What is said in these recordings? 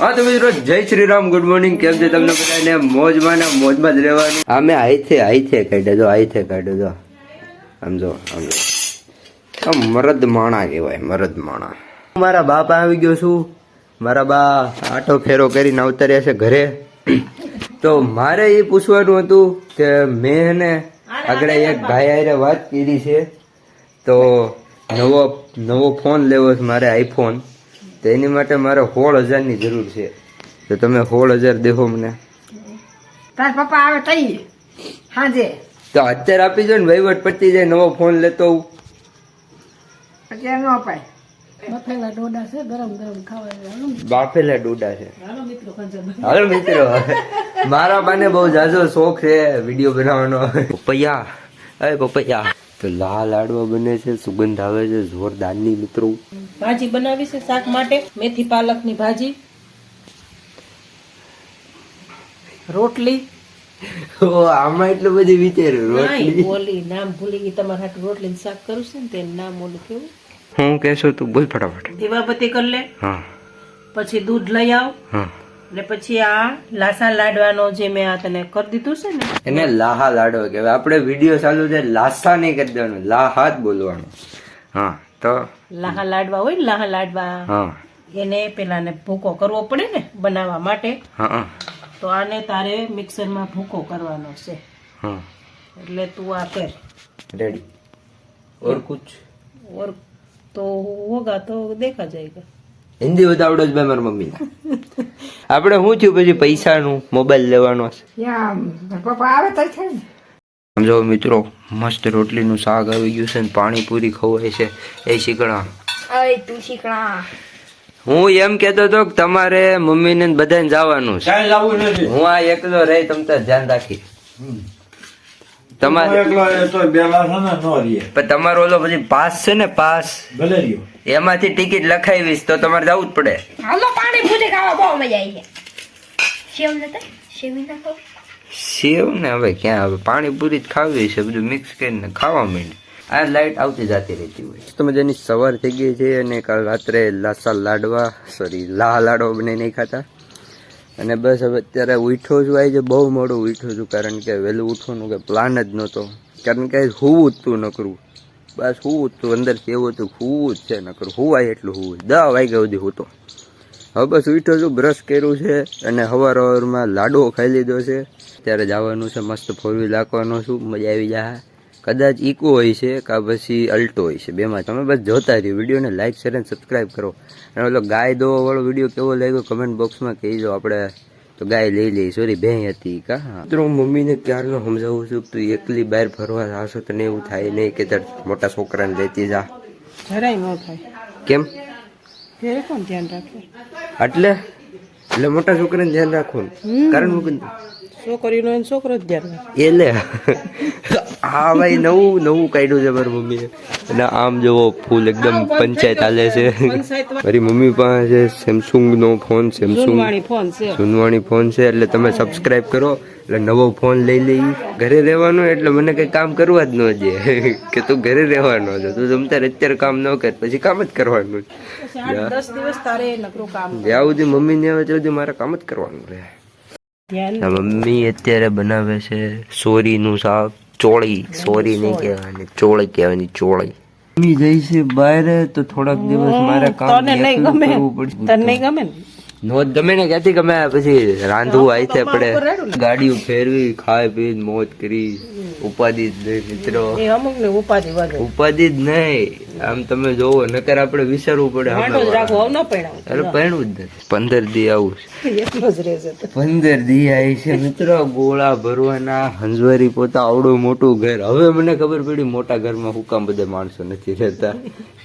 હા, તો મિત્રો, જય શ્રી રામ ગુડ મોર્નિંગ કેમ છે તમને બધાને? મોજમાં ને મોજમાં જ રહેવાનું. આ મેં આઈથે આઈથે કાઢ્યા જો આઈથે કાઢ્યો જો આમ જો આમ જો. મરદ માણા કહેવાય, મરદ માણા. મારા બાપ આવી ગયો છું. મારા બા આટો ફેરો કરીને અવતર્યા છે ઘરે. તો મારે એ પૂછવાનું હતું કે મેં ને આગળ એક ભાઈ હારે વાત કરી છે. તો નવો નવો ફોન લેવો છે મારે આઈફોન. તો એની માટે મારે સોળ હજારની જરૂર છે. તો તમે સોળ હજાર દેખો મને. તાર પપ્પા આવે તઈ હાજે તો અત્યારે આપી દો ને વહીવટ પતી જાય નવો ફોન લેતો. અત્યારે ન અપાય. બફેલા ડોડા છે ગરમ ગરમ ખાવા બાફેલા ડોડા છે. હાલો મિત્રો મારા બાને બહુ જાજો શોખ છે વીડિયો બનાવવાનો. પપૈયા અરે પપૈયા. તો લાલ લાડવા બને છે સુગંધ આવે છે જોરદારની મિત્રો. ભાજી બનાવી છે શાક માટે મેથી પાલકની ભાજી. રોટલી. ઓ આમાં એટલું બધું વિચાર્યું રોટલી. બોલી નામ ભૂલી ગઈ તમારા હાટુ રોટલી શાક કરું છે ને તે નામ ઓલું કેવું? હું કહેશો તું બોલ ફટાફટ. દીવાબત્તી કરી લે. હા. પછી દૂધ લઈ આવ. હા. ને પછી આ લાસા લાડવાનો જે મેં આ તને કરી દીધું છે ને એને લાહા લાડવા કહેવાય. આપણે વીડિયો ચાલુ છે લાસા નહીં કરી દેવાનું લાહા જ બોલવાનું. હા તો લાહા લાડવા હોય ને લાહા લાડવા. હા. એને પેલા ને ભૂકો કરવો પડે ને બનાવવા માટે. હા તો આને તારે મિક્સરમાં ભૂકો કરવાનો છે. હા. એટલે તું આ કર. રેડી ઓર કુછ? ઓર તો હોગા તો દેખા જાયગા. હિન્દી બધા આવડે જ બે મારી મમ્મીને. આપણે શું થયું પછી પૈસાનું મોબાઈલ લેવાનો છે? પપ્પા આવે તઈ થાય ને. સમજો મિત્રો મસ્ત રોટલીનું શાક આવી ગયું છે ને પાણીપુરી ખવાય છે. એ શીકણા અય તું શીકણા હું એમ કેતો હતો કે તમારે મમ્મીને ને બધાને જવાનું છે. હું આ એકલો રહી તમ તાર ધ્યાન રાખી. તમારે પણ તમારો ઓલો પછી પાસ છે ને પાસ. એમાંથી ટિકિટ લખાવીશ તો તમારે જવું જ પડે. પૂરી બહુ મજા આવી છે સેવ નતા? સેવી નાખો સેવ ને હવે ક્યાં? હવે પાણીપુરી જ ખાવી છે બધું મિક્સ કરીને ખાવા માંડે. આ લાઈટ આવતી જતી રહેતી હોય તો મજાની સવાર થઈ ગઈ છે અને કાલ રાત્રે લાસા લાડવા સોરી લાહ લાડવા બને નહીં ખાતા. અને બસ હવે અત્યારે ઉઠો છું આજે બહુ મોડું ઉઠો છું કારણ કે વહેલું ઉઠવાનું કે પ્લાન જ નહોતો. કારણ કે હું ઉઠતું નકરું. બસ હું ઉઠતું તું અંદરથી એવું હતું હું જ છે નકરું. કરું હુવાય એટલું હું દસ વાગ્યા સુધી હું તો. હવે બસ ઉઠો છું બ્રશ કર્યું છે અને હવાર હવારમાં લાડવો ખાઈ લીધો છે ત્યારે જવાનું છે મસ્ત ફોર વ્હીલ રાખવાનો છું મજા આવી જાય. કદાચ ઇકો હોય છે કાં પછી અલ્ટો હોય છે બેમાં તમે બસ જોતા રહ્યો વિડીયોને લાઈક શેર અને સબસ્ક્રાઈબ કરો. અને ઓલો ગાય દોવા વાળો વીડિયો કેવો લાગ્યો કમેન્ટ બોક્સમાં કહીજો આપણે. તો ગાય લઈ લઈ સોરી ભેં હતી કા? મિત્રો હું મમ્મીને ક્યારનો સમજાવું છું તું એકલી બહાર ફરવા જાશો તને એવું થાય નહીં કે તાર મોટા છોકરાને લેતી જા. જરાય ન થાય. કેમ? કોણ ધ્યાન રાખે? એટલે એટલે મોટા છોકરાને ધ્યાન રાખવું કારણ મૂકીને છોકરીનો છોકરો જ ધ્યાન એટલે. હા ભાઈ નવું નવું કાઢ્યું છે મારી મમ્મીએ. અને આમ જોવો ફૂલ એકદમ પંચાયત હાલે છે. મારી મમ્મી પાસે સેમસંગ નો ફોન સેમસુંગ સુનવાણી ફોન છે. છે એટલે તમે સબસ્ક્રાઈબ કરો. એટલે નવો ફોન લઈ લઈ ઘરે રહેવાનો એટલે મને કઈ કામ કરવા જ ન દે. કે તું ઘરે રહેવાનો છે. તું તમ તારે અત્યારે કામ ન કર પછી કામ જ કરવાનું જ્યાં સુધી મમ્મી ને આવે ત્યાં સુધી મારે કામ જ કરવાનું રહે. મમ્મી અત્યારે બનાવે છે સોરીનું શાક. ચોળી સોરી નહીં કહેવાની ચોળી કહેવાની ચોળી. મમ્મી જાય છે બહાર તો થોડાક દિવસ મારે કામ તને નહીં ગમે. તને નહીં ગમે? ને નો ગમે ને ક્યાંથી ગમે? પછી રાંધવું આવી છે આપણે. ગાડીઓ ફેરવી ખાઈ પી મોજ કરી. ઉપાધિ જ નહીં મિત્રો. અમુક ને ઉપાધિ વધે. ઉપાધિ જ નહીં. આમ તમે જોવો નકર આપણે વિચારવું પડે ન અરે જ નથી. પંદર દી આવું એટલો જ રહેશે પંદર દી આવી છે મિત્રો. ગોળા ભરવાના હંજવારી પોતા આવડું મોટું ઘર. હવે મને ખબર પડી મોટા ઘરમાં હુકામ બધા માણસો નથી રહેતા.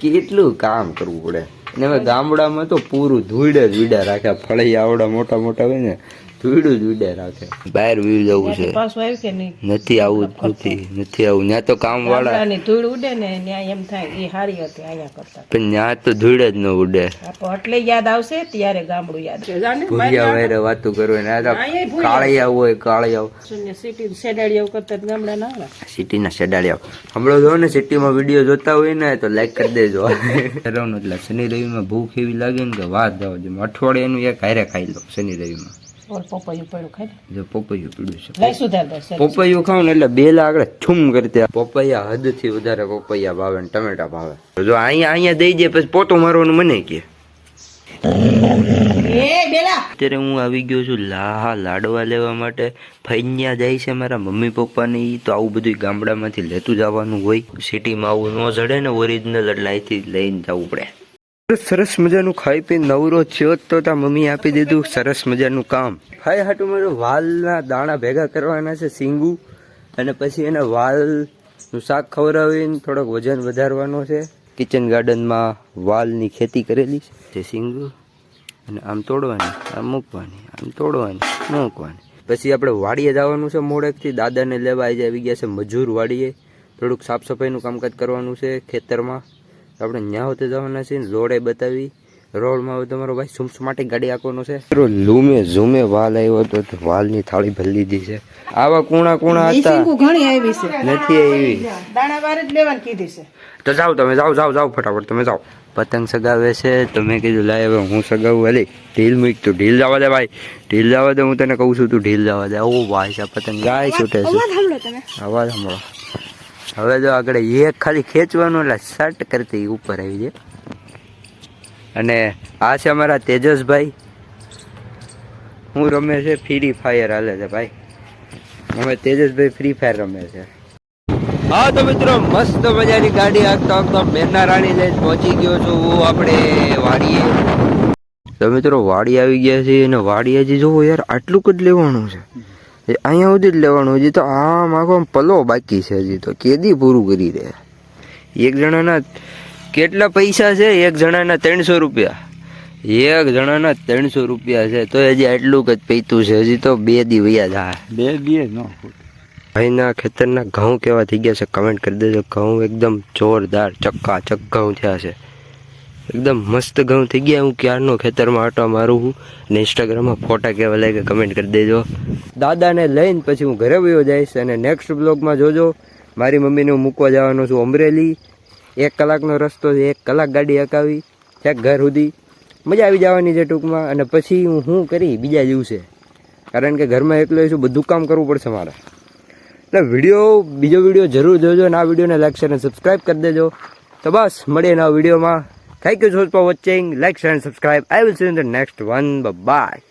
કેટલું કામ કરવું પડે. ને હવે ગામડામાં તો પૂરું ધૂળે જ વીડા રાખ્યા. ફળિયા આવડા મોટા મોટા હોય ને. ધૂળું જ ઉડે રાખે બહાર વ્યૂ જવું છે. પાછું આવ્યું કે નહીં? નથી આવું નથી નથી આવું. ત્યાં તો કામ વાળા ધૂળ ઉડે ને ત્યાં એમ થાય એ હારી હતી અહીંયા કરતા. પણ ત્યાં તો ધૂળ જ ન ઉડે. એટલે યાદ આવશે ત્યારે ગામડું યાદ ભૂરિયા વાયરે વાતું કરવું ને આ. કાળિયા હોય કાળિયા શૂન્ય સિટી સેડાળિયા કરતા ગામડા ના આવે. સિટીના સેડાળિયા હમણાં જો ને સિટીમાં વીડિયો જોતા હોય ને તો લાઈક કરી દેજો. એટલે શનિ રવિમાં ભૂખ એવી લાગે ને કે વાત જવા જેમ અઠવાડિયાનું એક હારે ખાઈ લો શનિ રવિમાં. પપૈયું પડ્યું ખાઈ જો પપૈયું પીડું છે. લઈ સુધાર દે છે પપૈયું ખાવ ને એટલે બેલા આગળ છુમ કરતી પપૈયા હદથી વધારે પપૈયા ભાવે ને ટમેટા ભાવે. જો અહીંયા અહીંયા દઈ દે પછી પોતો મારવાનું મને કે. અત્યારે હું આવી ગયો છું લાહા લાડવા લેવા માટે. ફૈન્યા જાય છે મારા મમ્મી પપ્પાને એ તો આવું બધું ગામડામાંથી લેતું જવાનું હોય. સિટીમાં આવું ન જડે ને ઓરિજિનલ એટલે અહીંથી લઈને જવું પડે. સરસ મજાનું ખાઈ પી નવરો થયો તો તા મમ્મી આપી દીધું, સરસ મજાનું કામ. હાય હાટું મારું વાલના દાણા ભેગા કરવાના છે, સિંગુ, અને પછી એના વાલનું શાક ખવડાવીને થોડોક વજન વધારવાનો છે. કિચન ગાર્ડનમાં વાલની ખેતી કરેલી છે, તે સિંગુ, અને આમ તોડવાની, આમ મૂકવાની, આમ તોડવાની, મૂકવાની. પછી આપણે વાડીએ જવાનું છે મોડેકથી, દાદાને લેવા આવી ગયા છે મજૂર વાડીએ. થોડુંક સાફ સફાઈનું કામકાજ કરવાનું છે ખેતરમાં. તો આપણે ન્યા હોતે જવાના છે રોડે બતાવી. રોડમાં હવે તમારો ભાઈ સુમસુમાટી ગાડી આપવાનો છે. લૂમે ઝૂમે વાલ આવ્યો હતો તો વાલની થાળી ભરી લીધી છે. આવા કુણા કુણા હતા. ઘણી આવી છે. નથી આવી. દાણાવાર જ લેવાની કીધી છે. તો જાઓ તમે જાઓ જાઓ જાઓ ફટાફટ તમે જાઓ. પતંગ સગાવે છે તો મેં કીધું લાય હવે હું સગાવું. અલી ઢીલ મૂક તું ઢીલ જવા દે ભાઈ. ઢીલ જવા દે હું તને કહું છું તું ઢીલ જવા દે. ઓ ભાઈ છે પતંગ ગાય છૂટે છે. અવાજ સાંભળો. હવે જો આગળ એક ખાલી ખેંચવાનું એટલે સટ કરતી ઉપર આવી જાય. અને આ છે અમારા તેજસભાઈ. હું રમે છે ફ્રી ફાયર હાલે છે ભાઈ. અમે તેજસભાઈ ફ્રી ફાયર રમે છે. હા, તો મિત્રો, મસ્ત મજાની ગાડી આગતા આગતા મેરના રાણી લઈને પહોંચી ગયો છું હું આપણે વાડીએ. તો મિત્રો, વાડી આવી ગયા છે અને વાડી હજી જોવો યાર, આટલું જ લેવાનું છે. એ અહીંયા સુધી જ લેવાનું હજી તો આમ આખો પલો બાકી છે હજી તો. કેદી પૂરું કરી દે? એક જણાના કેટલા પૈસા છે? એક જણાના ત્રણસો રૂપિયા. એક જણાના ત્રણસો રૂપિયા છે. તો હજી આટલું જ પૈતું છે. હજી તો બે દી વયા જાય. બે દી ન ભાઈના ખેતરના ઘઉં કેવા થઈ ગયા છે? કમેન્ટ કરી દેજો. ઘઉં એકદમ જોરદાર ચક્કા ચક ઘઉં થયા છે. એકદમ મસ્ત ઘઉં થઈ ગયા. હું ક્યારનો ખેતરમાં આટો મારું છું અને ઇન્સ્ટાગ્રામમાં ફોટા કેવા લાગે કમેન્ટ કરી દેજો. દાદાને લઈને પછી હું ઘરે વયો જઈશ અને નેક્સ્ટ બ્લોગમાં જોજો. મારી મમ્મીને હું મૂકવા જવાનો છું અમરેલી. એક કલાકનો રસ્તો છે, એક કલાક ગાડી હકાવી. ક્યાંક ઘર સુધી. મજા આવી જવાની છે ટૂંકમાં અને પછી હું શું કરી? બીજા દિવસે. કારણ કે ઘરમાં એકલો છું, બધું કામ કરવું પડશે મારે. એટલે વીડિયો, બીજો વીડિયો જરૂર જોજો અને આ વિડીયોને લાઈક શેર અને સબસ્ક્રાઇબ કરી દેજો. તો બસ, મળીએ નવા વિડીયોમાં. Thank you so much for watching. Like, share and subscribe. I will see you in the next one. Bye-bye.